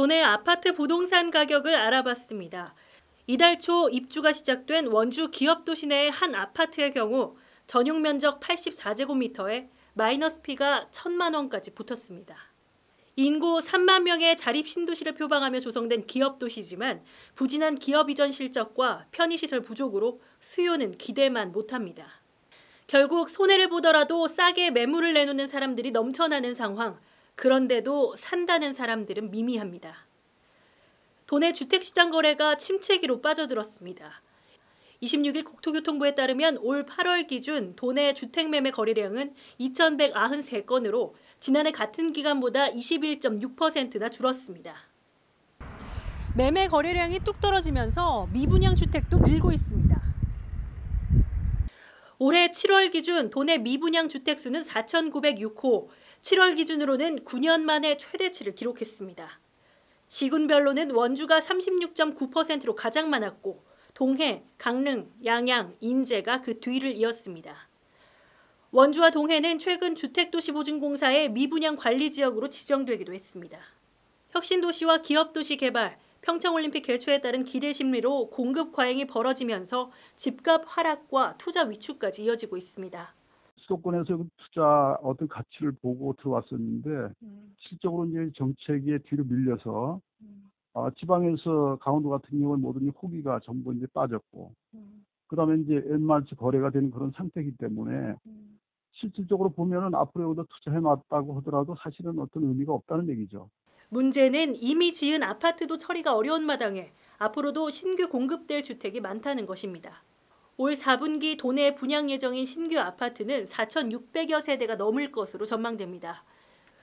도내 아파트 부동산 가격을 알아봤습니다. 이달 초 입주가 시작된 원주 기업도시 내의 한 아파트의 경우 전용 면적 84제곱미터에 마이너스 피가 1천만 원까지 붙었습니다. 인구 3만 명의 자립 신도시를 표방하며 조성된 기업도시지만 부진한 기업 이전 실적과 편의시설 부족으로 수요는 기대만 못합니다. 결국 손해를 보더라도 싸게 매물을 내놓는 사람들이 넘쳐나는 상황, 그런데도 산다는 사람들은 미미합니다. 도내 주택시장 거래가 침체기로 빠져들었습니다. 26일 국토교통부에 따르면 올 8월 기준 도내 주택매매 거래량은 2,193건으로 지난해 같은 기간보다 21.6%나 줄었습니다. 매매 거래량이 뚝 떨어지면서 미분양 주택도 늘고 있습니다. 올해 7월 기준 도내 미분양 주택 수는 4,906호, 7월 기준으로는 9년 만에 최대치를 기록했습니다. 시군별로는 원주가 36.9%로 가장 많았고 동해, 강릉, 양양, 인제가 그 뒤를 이었습니다. 원주와 동해는 최근 주택도시보증공사의 미분양 관리 지역으로 지정되기도 했습니다. 혁신도시와 기업도시 개발, 평창올림픽 개최에 따른 기대 심리로 공급 과잉이 벌어지면서 집값 하락과 투자 위축까지 이어지고 있습니다. 수도권에서 투자 어떤 가치를 보고 들어왔었는데 음, 실적으로 이제 정책에 뒤로 밀려서 음, 어, 지방에서 강원도 같은 경우는 모든 호기가 전부 이제 빠졌고 음, 그다음에 이제 연말치 거래가 되는 그런 상태이기 때문에 음. 실질적으로 보면은 앞으로 여기다 투자해 놨다고 하더라도 사실은 어떤 의미가 없다는 얘기죠. 문제는 이미 지은 아파트도 처리가 어려운 마당에 앞으로도 신규 공급될 주택이 많다는 것입니다. 올 4분기 도내 분양 예정인 신규 아파트는 4,600여 세대가 넘을 것으로 전망됩니다.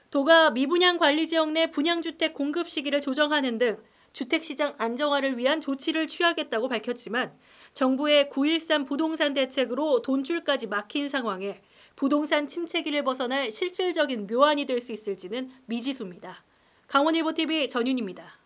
도가 미분양 관리 지역 내 분양주택 공급 시기를 조정하는 등 주택시장 안정화를 위한 조치를 취하겠다고 밝혔지만 정부의 9.13 부동산 대책으로 돈줄까지 막힌 상황에 부동산 침체기를 벗어날 실질적인 묘안이 될 수 있을지는 미지수입니다. 강원일보TV 전윤입니다.